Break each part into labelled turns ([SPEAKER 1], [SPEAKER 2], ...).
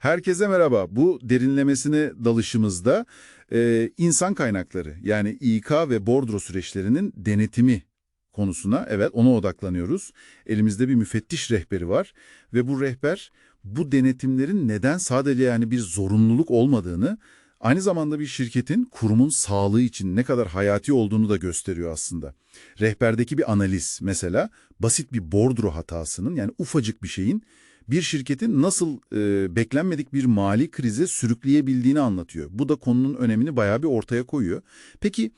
[SPEAKER 1] Herkese merhaba. Bu derinlemesine dalışımızda e, insan kaynakları yani İK ve bordro süreçlerinin denetimi konusuna evet ona odaklanıyoruz. Elimizde bir müfettiş rehberi var ve bu rehber bu denetimlerin neden sadece yani bir zorunluluk olmadığını aynı zamanda bir şirketin kurumun sağlığı için ne kadar hayati olduğunu da gösteriyor aslında. Rehberdeki bir analiz mesela basit bir bordro hatasının yani ufacık bir şeyin bir şirketin nasıl e, beklenmedik bir mali krize sürükleyebildiğini anlatıyor. Bu da konunun önemini bayağı bir ortaya koyuyor. Peki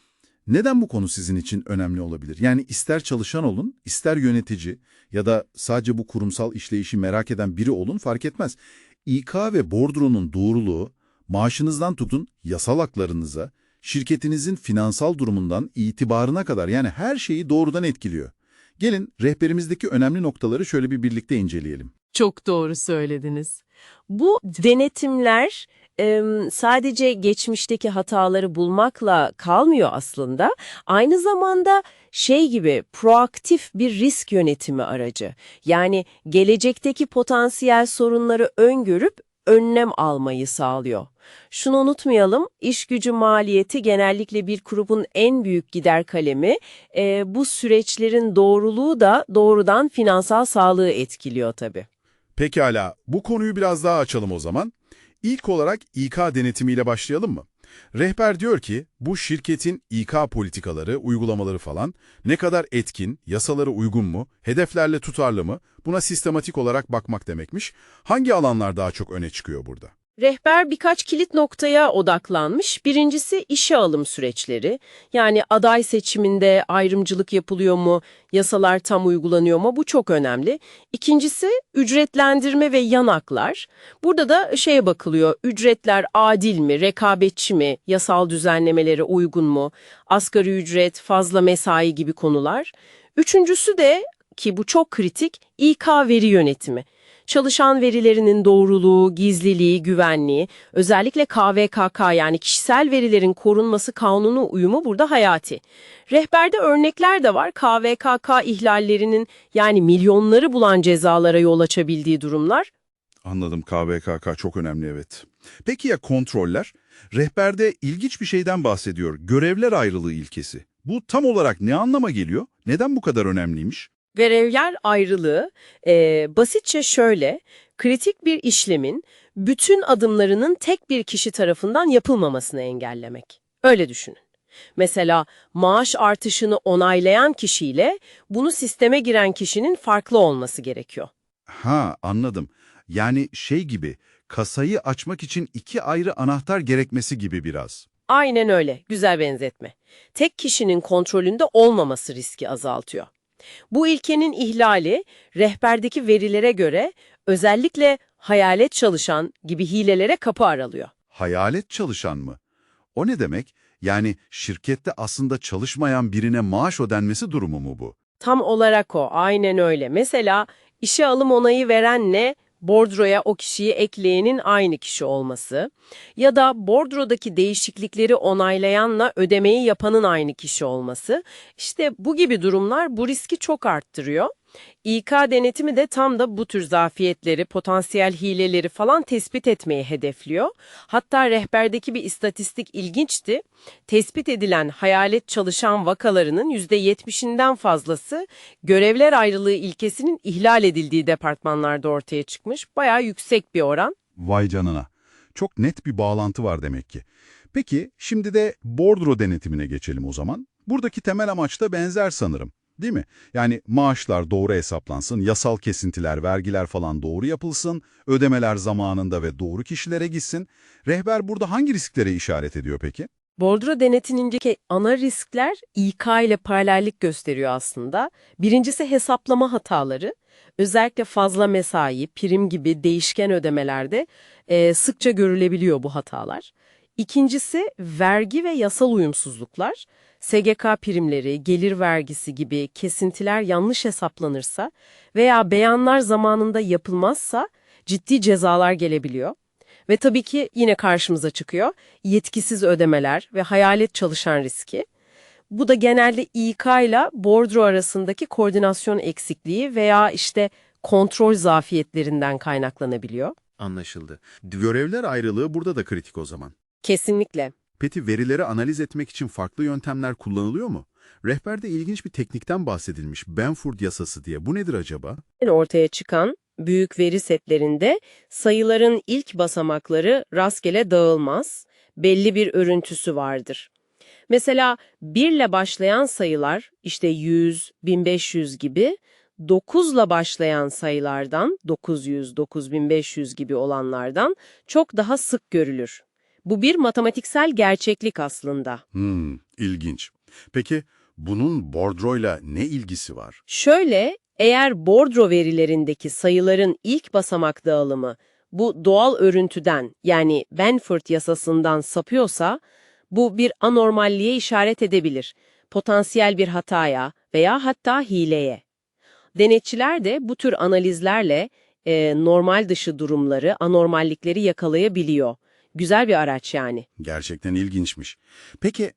[SPEAKER 1] neden bu konu sizin için önemli olabilir? Yani ister çalışan olun, ister yönetici ya da sadece bu kurumsal işleyişi merak eden biri olun fark etmez. İK ve bordronun doğruluğu, maaşınızdan tutun yasal haklarınıza, şirketinizin finansal durumundan itibarına kadar yani her şeyi doğrudan etkiliyor. Gelin rehberimizdeki önemli noktaları şöyle bir birlikte inceleyelim.
[SPEAKER 2] Çok doğru söylediniz. Bu denetimler sadece geçmişteki hataları bulmakla kalmıyor aslında. Aynı zamanda şey gibi proaktif bir risk yönetimi aracı. Yani gelecekteki potansiyel sorunları öngörüp önlem almayı sağlıyor. Şunu unutmayalım, iş gücü maliyeti genellikle bir kurumun en büyük gider kalemi. E, bu süreçlerin doğruluğu da doğrudan finansal sağlığı etkiliyor tabii.
[SPEAKER 1] Pekala, bu konuyu biraz daha açalım o zaman. İlk olarak İK denetimiyle başlayalım mı? Rehber diyor ki bu şirketin İK politikaları, uygulamaları falan ne kadar etkin, yasalara uygun mu, hedeflerle tutarlı mı buna sistematik olarak bakmak demekmiş. Hangi alanlar daha çok öne çıkıyor burada?
[SPEAKER 2] Rehber birkaç kilit noktaya odaklanmış. Birincisi işe alım süreçleri. Yani aday seçiminde ayrımcılık yapılıyor mu, yasalar tam uygulanıyor mu bu çok önemli. İkincisi ücretlendirme ve yanaklar. Burada da şeye bakılıyor, ücretler adil mi, rekabetçi mi, yasal düzenlemelere uygun mu, asgari ücret, fazla mesai gibi konular. Üçüncüsü de ki bu çok kritik, İK veri yönetimi. Çalışan verilerinin doğruluğu, gizliliği, güvenliği, özellikle KVKK yani kişisel verilerin korunması kanunu uyumu burada hayati. Rehberde örnekler de var. KVKK ihlallerinin yani milyonları bulan cezalara yol açabildiği durumlar.
[SPEAKER 1] Anladım KVKK çok önemli evet. Peki ya kontroller? Rehberde ilginç bir şeyden bahsediyor. Görevler ayrılığı ilkesi. Bu tam olarak ne anlama geliyor? Neden bu kadar önemliymiş?
[SPEAKER 2] Görevler ayrılığı e, basitçe şöyle, kritik bir işlemin bütün adımlarının tek bir kişi tarafından yapılmamasını engellemek. Öyle düşünün. Mesela maaş artışını onaylayan kişiyle bunu sisteme giren kişinin farklı olması gerekiyor.
[SPEAKER 1] Ha anladım. Yani şey gibi kasayı açmak için iki ayrı anahtar gerekmesi gibi biraz.
[SPEAKER 2] Aynen öyle, güzel benzetme. Tek kişinin kontrolünde olmaması riski azaltıyor. Bu ilkenin ihlali rehberdeki verilere göre özellikle hayalet çalışan gibi hilelere kapı aralıyor.
[SPEAKER 1] Hayalet çalışan mı? O ne demek? Yani şirkette aslında çalışmayan birine maaş ödenmesi durumu mu bu?
[SPEAKER 2] Tam olarak o, aynen öyle. Mesela işe alım onayı verenle bordroya o kişiyi ekleyenin aynı kişi olması ya da bordrodaki değişiklikleri onaylayanla ödemeyi yapanın aynı kişi olması. İşte bu gibi durumlar bu riski çok arttırıyor. İK denetimi de tam da bu tür zafiyetleri, potansiyel hileleri falan tespit etmeyi hedefliyor. Hatta rehberdeki bir istatistik ilginçti. Tespit edilen hayalet çalışan vakalarının %70'inden fazlası görevler ayrılığı ilkesinin ihlal edildiği departmanlarda ortaya çıkmış. Bayağı yüksek bir oran.
[SPEAKER 1] Vay canına. Çok net bir bağlantı var demek ki. Peki şimdi de bordro denetimine geçelim o zaman. Buradaki temel amaç da benzer sanırım. Değil mi? Yani maaşlar doğru hesaplansın, yasal kesintiler, vergiler falan doğru yapılsın, ödemeler zamanında ve doğru kişilere gitsin. Rehber burada hangi risklere işaret ediyor peki?
[SPEAKER 2] Bordro denetimindeki ana riskler İK ile paralellik gösteriyor aslında. Birincisi hesaplama hataları. Özellikle fazla mesai, prim gibi değişken ödemelerde e, sıkça görülebiliyor bu hatalar. İkincisi vergi ve yasal uyumsuzluklar. SGK primleri, gelir vergisi gibi kesintiler yanlış hesaplanırsa veya beyanlar zamanında yapılmazsa ciddi cezalar gelebiliyor. Ve tabii ki yine karşımıza çıkıyor yetkisiz ödemeler ve hayalet çalışan riski. Bu da genelde İK ile bordro arasındaki koordinasyon eksikliği veya işte kontrol zafiyetlerinden kaynaklanabiliyor.
[SPEAKER 3] Anlaşıldı. Görevler ayrılığı burada da kritik o zaman.
[SPEAKER 2] Kesinlikle.
[SPEAKER 3] Peki verileri analiz etmek için farklı yöntemler kullanılıyor mu? Rehberde ilginç bir teknikten bahsedilmiş, Benford yasası diye. Bu nedir acaba?
[SPEAKER 2] ortaya çıkan büyük veri setlerinde sayıların ilk basamakları rastgele dağılmaz, belli bir örüntüsü vardır. Mesela 1 ile başlayan sayılar işte 100, 1500 gibi 9 ile başlayan sayılardan 900, 9500 gibi olanlardan çok daha sık görülür. Bu bir matematiksel gerçeklik aslında.
[SPEAKER 3] Hmm, ilginç. Peki bunun bordroyla ne ilgisi var?
[SPEAKER 2] Şöyle, eğer bordro verilerindeki sayıların ilk basamak dağılımı bu doğal örüntüden yani Benford yasasından sapıyorsa bu bir anormalliğe işaret edebilir. Potansiyel bir hataya veya hatta hileye. Denetçiler de bu tür analizlerle e, normal dışı durumları, anormallikleri yakalayabiliyor. Güzel bir araç yani.
[SPEAKER 3] Gerçekten ilginçmiş. Peki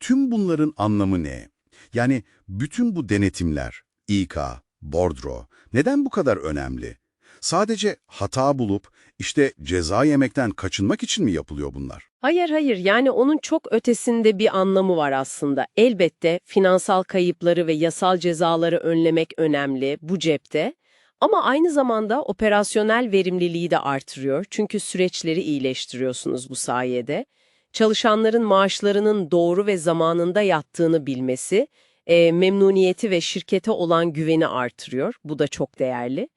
[SPEAKER 3] tüm bunların anlamı ne? Yani bütün bu denetimler, İK, bordro neden bu kadar önemli? Sadece hata bulup işte ceza yemekten kaçınmak için mi yapılıyor bunlar?
[SPEAKER 2] Hayır hayır yani onun çok ötesinde bir anlamı var aslında. Elbette finansal kayıpları ve yasal cezaları önlemek önemli bu cepte. Ama aynı zamanda operasyonel verimliliği de artırıyor. Çünkü süreçleri iyileştiriyorsunuz bu sayede. Çalışanların maaşlarının doğru ve zamanında yattığını bilmesi, e, memnuniyeti ve şirkete olan güveni artırıyor. Bu da çok değerli.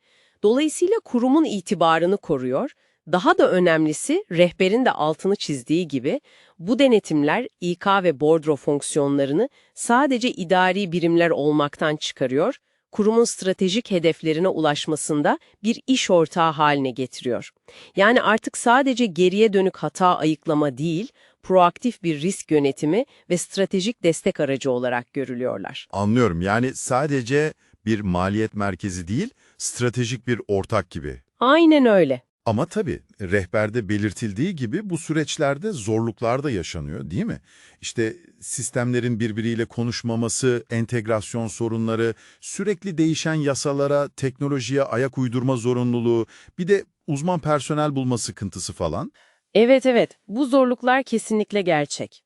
[SPEAKER 2] Dolayısıyla kurumun itibarını koruyor. Daha da önemlisi rehberin de altını çizdiği gibi bu denetimler İK ve bordro fonksiyonlarını sadece idari birimler olmaktan çıkarıyor, kurumun stratejik hedeflerine ulaşmasında bir iş ortağı haline getiriyor. Yani artık sadece geriye dönük hata ayıklama değil, proaktif bir risk yönetimi ve stratejik destek aracı olarak görülüyorlar.
[SPEAKER 4] Anlıyorum. Yani sadece bir maliyet merkezi değil, stratejik bir ortak gibi.
[SPEAKER 2] Aynen öyle.
[SPEAKER 4] Ama tabii rehberde belirtildiği gibi bu süreçlerde zorluklar da yaşanıyor değil mi? İşte sistemlerin birbiriyle konuşmaması, entegrasyon sorunları, sürekli değişen yasalara, teknolojiye ayak uydurma zorunluluğu, bir de uzman personel bulma sıkıntısı falan.
[SPEAKER 2] Evet evet, bu zorluklar kesinlikle gerçek.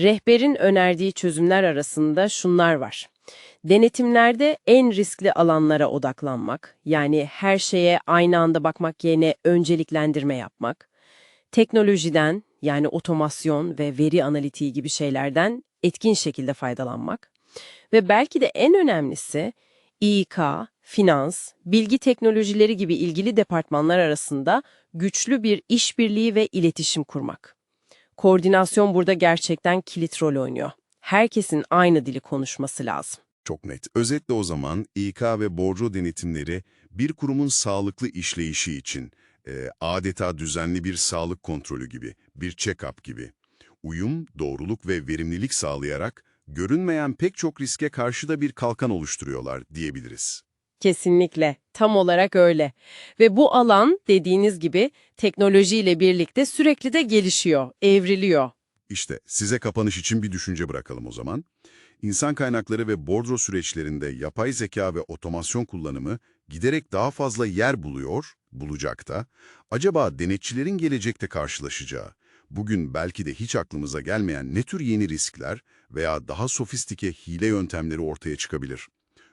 [SPEAKER 2] Rehberin önerdiği çözümler arasında şunlar var. Denetimlerde en riskli alanlara odaklanmak, yani her şeye aynı anda bakmak yerine önceliklendirme yapmak. Teknolojiden, yani otomasyon ve veri analitiği gibi şeylerden etkin şekilde faydalanmak. Ve belki de en önemlisi, İK, finans, bilgi teknolojileri gibi ilgili departmanlar arasında güçlü bir işbirliği ve iletişim kurmak. Koordinasyon burada gerçekten kilit rol oynuyor. Herkesin aynı dili konuşması lazım.
[SPEAKER 1] Çok net. Özetle o zaman İK ve borcu denetimleri bir kurumun sağlıklı işleyişi için e, adeta düzenli bir sağlık kontrolü gibi, bir check-up gibi. Uyum, doğruluk ve verimlilik sağlayarak görünmeyen pek çok riske karşı da bir kalkan oluşturuyorlar diyebiliriz.
[SPEAKER 2] Kesinlikle, tam olarak öyle. Ve bu alan dediğiniz gibi teknolojiyle birlikte sürekli de gelişiyor, evriliyor.
[SPEAKER 1] İşte size kapanış için bir düşünce bırakalım o zaman. İnsan kaynakları ve bordro süreçlerinde yapay zeka ve otomasyon kullanımı giderek daha fazla yer buluyor, bulacak da. Acaba denetçilerin gelecekte karşılaşacağı, bugün belki de hiç aklımıza gelmeyen ne tür yeni riskler veya daha sofistike hile yöntemleri ortaya çıkabilir?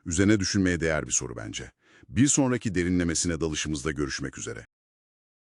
[SPEAKER 1] Üzerine düşünmeye değer bir soru bence. Bir sonraki derinlemesine dalışımızda görüşmek üzere.